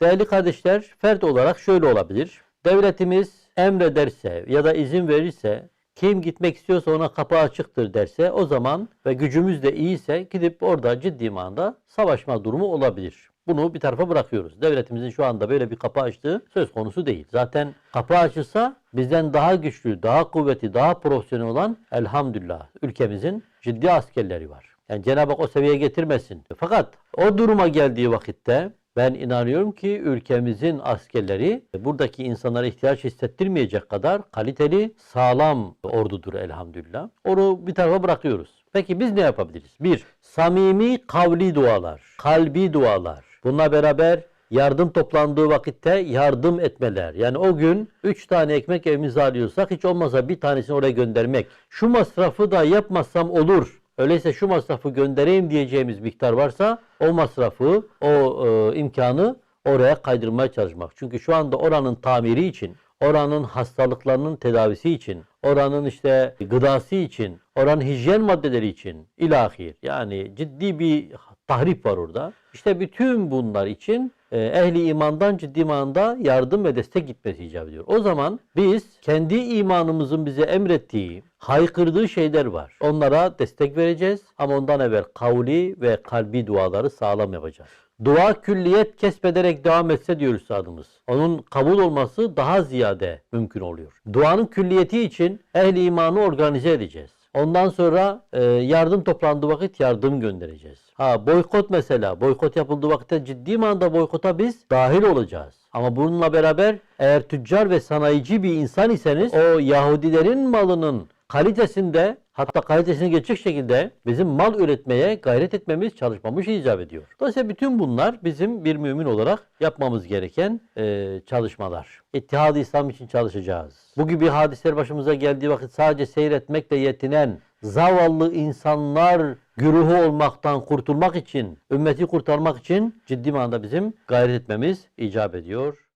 Değerli kardeşler, fert olarak şöyle olabilir. Devletimiz emrederse ya da izin verirse kim gitmek istiyorsa ona kapı açıktır derse o zaman ve gücümüz de iyiyse gidip orada ciddi manada savaşma durumu olabilir. Bunu bir tarafa bırakıyoruz. Devletimizin şu anda böyle bir kapı açtığı söz konusu değil. Zaten kapı açılsa bizden daha güçlü, daha kuvvetli, daha profesyonel olan elhamdülillah ülkemizin ciddi askerleri var. Yani Cenab-ı Hak o seviyeye getirmesin. Fakat o duruma geldiği vakitte ben inanıyorum ki ülkemizin askerleri buradaki insanlara ihtiyaç hissettirmeyecek kadar kaliteli, sağlam ordudur elhamdülillah. Onu bir tarafa bırakıyoruz. Peki biz ne yapabiliriz? Bir, samimi kavli dualar, kalbi dualar. Bununla beraber yardım toplandığı vakitte yardım etmeler. Yani o gün 3 tane ekmek evimize alıyorsak hiç olmazsa bir tanesini oraya göndermek. Şu masrafı da yapmazsam olur. Öyleyse şu masrafı göndereyim diyeceğimiz miktar varsa o masrafı, o e, imkanı oraya kaydırmaya çalışmak. Çünkü şu anda oranın tamiri için, oranın hastalıklarının tedavisi için, oranın işte gıdası için, oranın hijyen maddeleri için ilahir. Yani ciddi bir tahrip var orada. İşte bütün bunlar için ehli imandan ciddi manada yardım ve destek gitmesi icap ediyor. O zaman biz kendi imanımızın bize emrettiği, haykırdığı şeyler var. Onlara destek vereceğiz ama ondan evvel kavli ve kalbi duaları sağlam yapacağız. Dua külliyet kesbederek devam etse diyor üstadımız. Onun kabul olması daha ziyade mümkün oluyor. Duanın külliyeti için ehli imanı organize edeceğiz. Ondan sonra e, yardım toplandığı vakit yardım göndereceğiz. Ha boykot mesela. Boykot yapıldığı vakitte ciddi manada boykota biz dahil olacağız. Ama bununla beraber eğer tüccar ve sanayici bir insan iseniz o Yahudilerin malının kalitesinde hatta kalitesini geçecek şekilde bizim mal üretmeye gayret etmemiz, çalışmamız icap ediyor. Dolayısıyla bütün bunlar bizim bir mümin olarak yapmamız gereken e, çalışmalar. İttihad-ı İslam için çalışacağız. Bu gibi hadiseler başımıza geldiği vakit sadece seyretmekle yetinen zavallı insanlar güruhu olmaktan kurtulmak için, ümmeti kurtarmak için ciddi manada bizim gayret etmemiz icap ediyor.